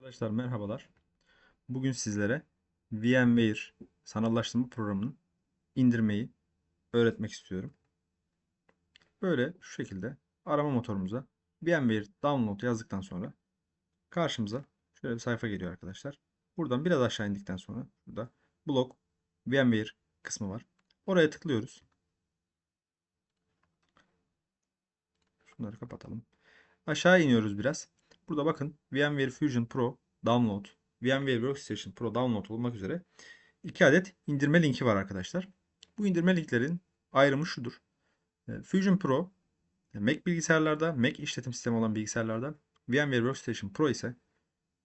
Arkadaşlar merhabalar. Bugün sizlere VMware sanallaştırma programının indirmeyi öğretmek istiyorum. Böyle şu şekilde arama motorumuza VMware download yazdıktan sonra karşımıza şöyle bir sayfa geliyor arkadaşlar. Buradan biraz aşağı indikten sonra burada blog VMware kısmı var. Oraya tıklıyoruz. Şunları kapatalım. Aşağı iniyoruz biraz. Burada bakın VMware Fusion Pro Download, VMware Workstation Pro Download olmak üzere iki adet indirme linki var arkadaşlar. Bu indirme linklerin ayrımı şudur. E, Fusion Pro Mac bilgisayarlarda, Mac işletim sistemi olan bilgisayarlarda, VMware Workstation Pro ise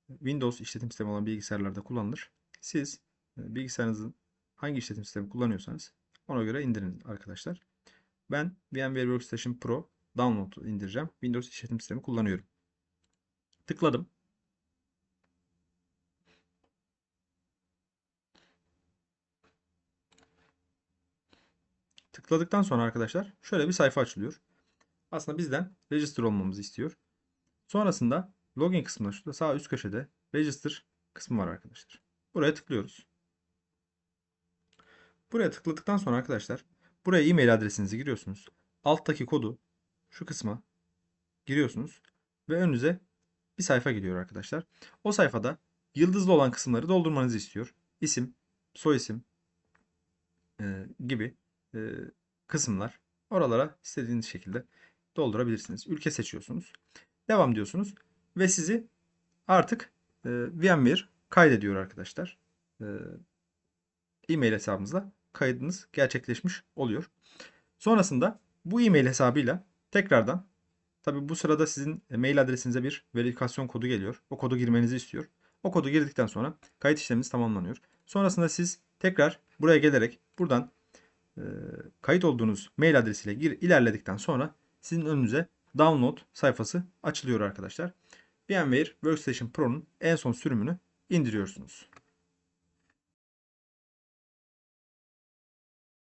Windows işletim sistemi olan bilgisayarlarda kullanılır. Siz e, bilgisayarınızın hangi işletim sistemi kullanıyorsanız ona göre indirin arkadaşlar. Ben VMware Workstation Pro Download indireceğim. Windows işletim sistemi kullanıyorum. Tıkladım. Tıkladıktan sonra arkadaşlar şöyle bir sayfa açılıyor. Aslında bizden register olmamızı istiyor. Sonrasında login kısmında şurada sağ üst köşede register kısmı var arkadaşlar. Buraya tıklıyoruz. Buraya tıkladıktan sonra arkadaşlar buraya e-mail adresinizi giriyorsunuz. Alttaki kodu şu kısma giriyorsunuz ve önünüze bir sayfa geliyor arkadaşlar. O sayfada yıldızlı olan kısımları doldurmanızı istiyor. İsim, soyisim e, gibi e, kısımlar. Oralara istediğiniz şekilde doldurabilirsiniz. Ülke seçiyorsunuz. Devam diyorsunuz. Ve sizi artık e, VMware kaydediyor arkadaşlar. E, e-mail hesabınızla kaydınız gerçekleşmiş oluyor. Sonrasında bu e-mail hesabıyla tekrardan Tabi bu sırada sizin mail adresinize bir verifikasyon kodu geliyor. O kodu girmenizi istiyor. O kodu girdikten sonra kayıt işleminiz tamamlanıyor. Sonrasında siz tekrar buraya gelerek buradan e, kayıt olduğunuz mail adresiyle gir, ilerledikten sonra sizin önünüze download sayfası açılıyor arkadaşlar. VMware Workstation Pro'nun en son sürümünü indiriyorsunuz.